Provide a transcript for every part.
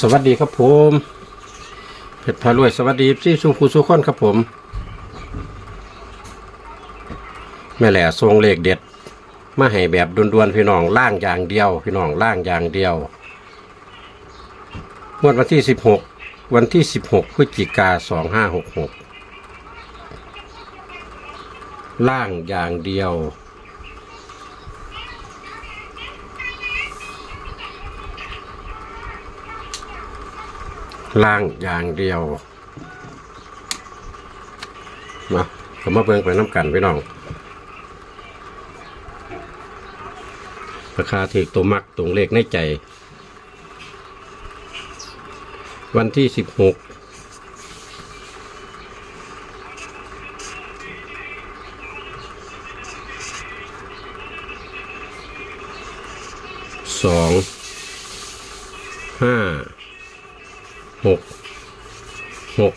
สวัสดีครับผมเพชรพารวยสวัสดีพี่สุภูสุขอนครับผม แม่แหล่ทรงเลขเด็ด มาให้แบบด่วนๆพี่น้องล่างอย่างเดียว พี่น้องล่างอย่างเดียวงวดวันที่สิบหกวันที่สิบหกพฤศจิกาสองห้าหกหกล่างอย่างเดียว ล่างอย่างเดียวมาก็มาเบิ่งไปน้ำกันพี่น้อง ราคาถือตัวมักตรงเลขในใจ วันที่สิบหกสองห้า หกหก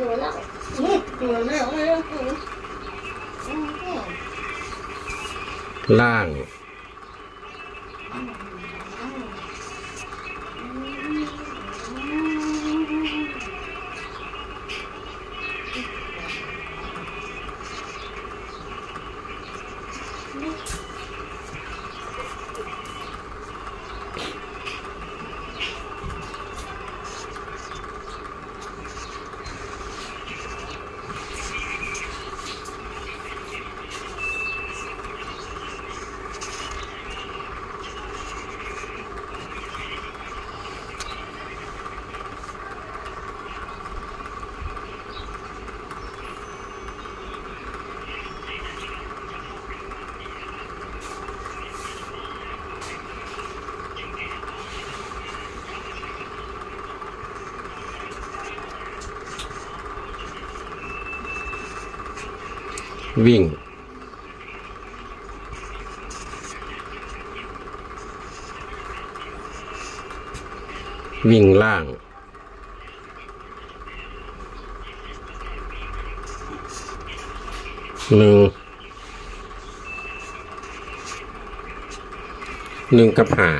ดูแล้วดูแล้วไม่ต้องดูล่าง วิ่ง วิ่งล่าง หนึ่ง หนึ่งกับหา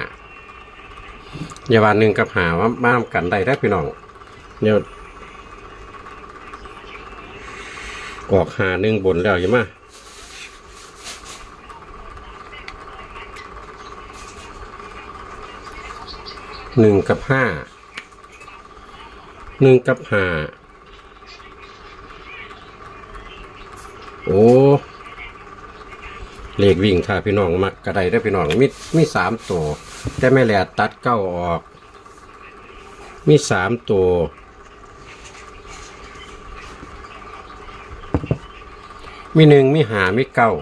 อย่าว่าหนึ่งกับหาว่ามาทำกันได้ได้พี่น้องเดี๋ยว ออกหาหนึ่งบนแล้วใช่ไหมหนึ่งกับห้าหนึ่งกับห้าโอ้เลขวิ่งค่ะพี่น้องมักกระไดได้พี่น้องมีมีสามตัว แต่ไม่แหลตัดเก้าออก มีสามตัว มีหนึ่งมีหามีเก้า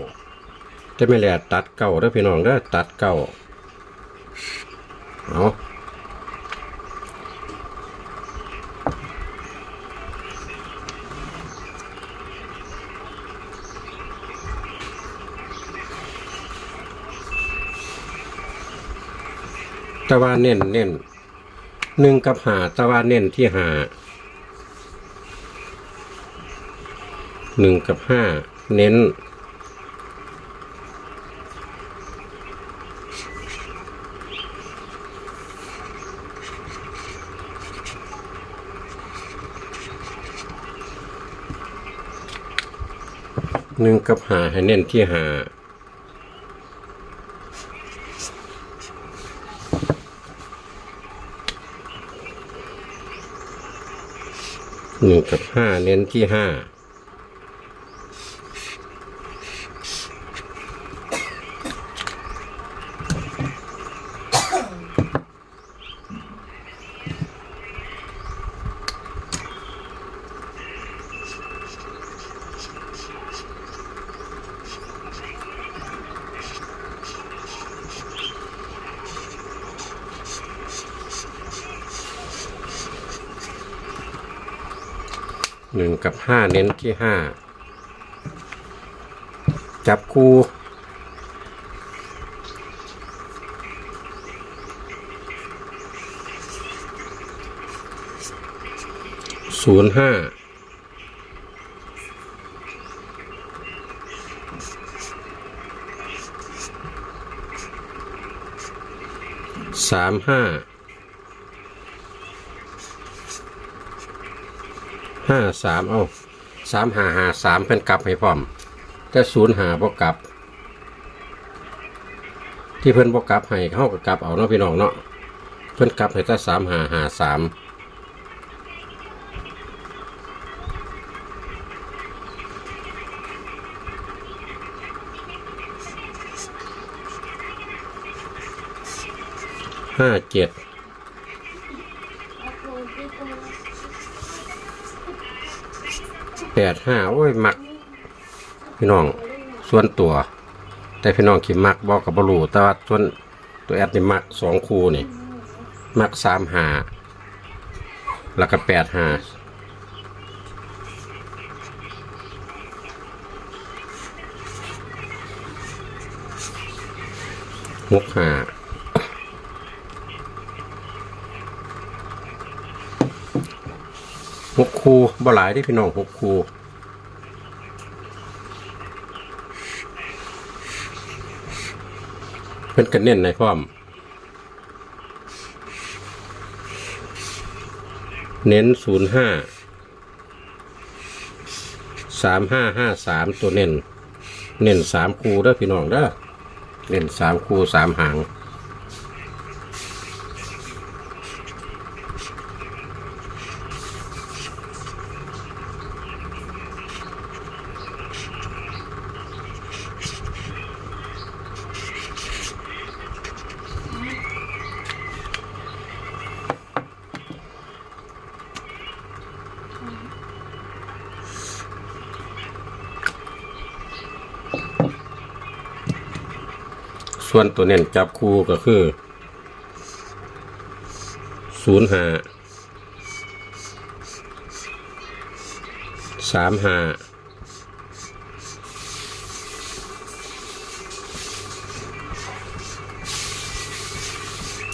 แต่ไม่แหลตัดเก้าเด้อพี่น้องเด้อตัดเก้าเอาตะวันเน้นเน้นหนึ่งกับหาตะวันเน้นที่หาหนึ่งกับห้า เน้น หนึ่งกับหาให้เน้นที่หาหนึ่งกับห้าเน้นที่ห้า หนึ่งกับห้าเน้นที่ห้าจับคู่ศูนย์ห้าสามห้า ห้าสามเอาสามห้าห้าสามเป็นกลับให้พร้อม แต่ศูนย์หาบ่กลับ ที่เพิ่นบ่กลับให้เข้าก็กลับเอาเนาะพี่น้องเนาะเพิ่นกลับให้แต่สามหาหาสามห้าเจ็ด ปดห้าโอ้ยมัก พี่น้องส่วนตัว แต่พี่น้องขิมมักบอกกับบรูแต่ว่าส่วนตัวแอดนี่มักสองคูนี่ มักสามหาแล้วก็แปดหาหกหา หกคูบ่หลายที่พี่น้องหกคูเพิ่นกันเน้นในพร้อม เน้นศูนย์ห้าสามห้าห้าสามตัวเน้น เน้นสามคูเด้อพี่น้องเด้อเน้นสามคูสามหาง ส่วนตัวเน้นจับคู่ก็คือศูนย์ห้าสามห้า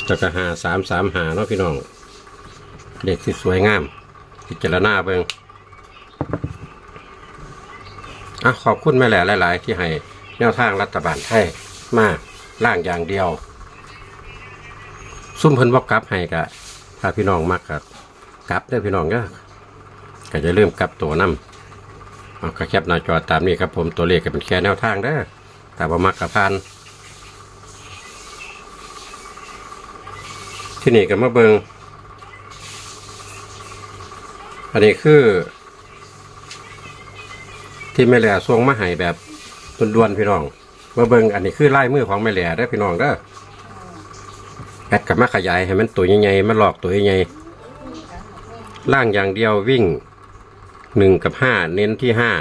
จะกระหาสามสามหาเนาะพี่น้อง เด็กที่สวยงามพิจารณาเบิงอะขอบคุณแม่แหล่หลาย ๆ ที่ให้แนวทางรัฐบาลไทยมาก ล่างอย่างเดียว ซุ่มเพิ่นบอกกลับให้กะถ้าพี่น้องมักกับกลับเด้อพี่น้องก็ก็จะเริ่มกลับตัวนำเอากระแคปหน้าจอตามนี้ครับผมตัวเลขก็เป็นแค่แนวทางเด้อแต่ว่ามักกับพานที่นี่ก็มาเบิงอันนี้คือ ที่แม่แหล่ส่งมาให้แบบด่วนๆพี่น้อง มาเบิงอันนี้คือลายมือของแม่แหล่ได้อพี่น้องเด้อแอดกับมาขยายให้มันตัวใหญ่ๆมันหลอกตัวใหญ่ๆล่างอย่างเดียววิ่งหนึ่งกับห้าเน้นที่ห้า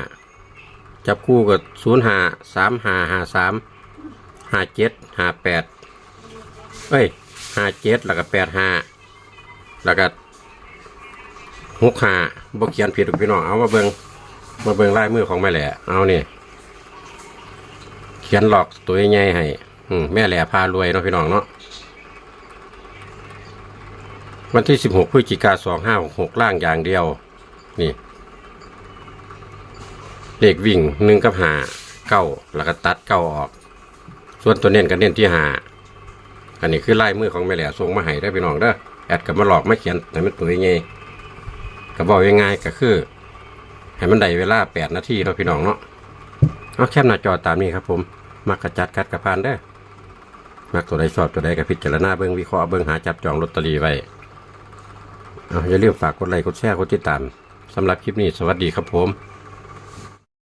จับคู่กับศูนย์ห้าสามห้าห้าสามห้าเจ็ดห้าแปดเอ้ยห้าเจ็ดแล้วก็แปดห้าแล้วก็หกห้าบกเขียนผิดหรอกพี่น้องเอามาเบิงมาเบิงลายมือของแม่แหล่เอาเนี่ย ขียนหลอกตัวใหญ่ให้แม่แหล่พารวยเนาะพี่น้องเนาะวันที่สิบหกพฤศจิกาสองห้าหกล่างอย่างเดียว นี่เลขวิ่งหนึ่งกับหาเก้าแล้วก็ตัดเก้าออก ส่วนตัวเน้นก็เน้นที่หาอันนี้คือลายมือของแม่แหล่ส่งมาให้ได้พี่น้องเด้อแอดกับมาหลอกมาเขียนให้มันตัวใหญ่ก็บอกยังไงก็คือให้มันได้เวลาแปดนาทีเนาะพี่น้องเนาะเอาแคปหน้าจอตามนี้ครับผม มักกระจัดกัดกระพานได้อมักตัวใดชอบตัวใดก็พิจารณาเบิ้งวิเคราะห์เบิ้งหาจับจองลอตเตอรี่ไว้เอาอย่าลืมฝากกดไลค์กดแชร์กดติดตามสำหรับคลิปนี้สวัสดีครับผม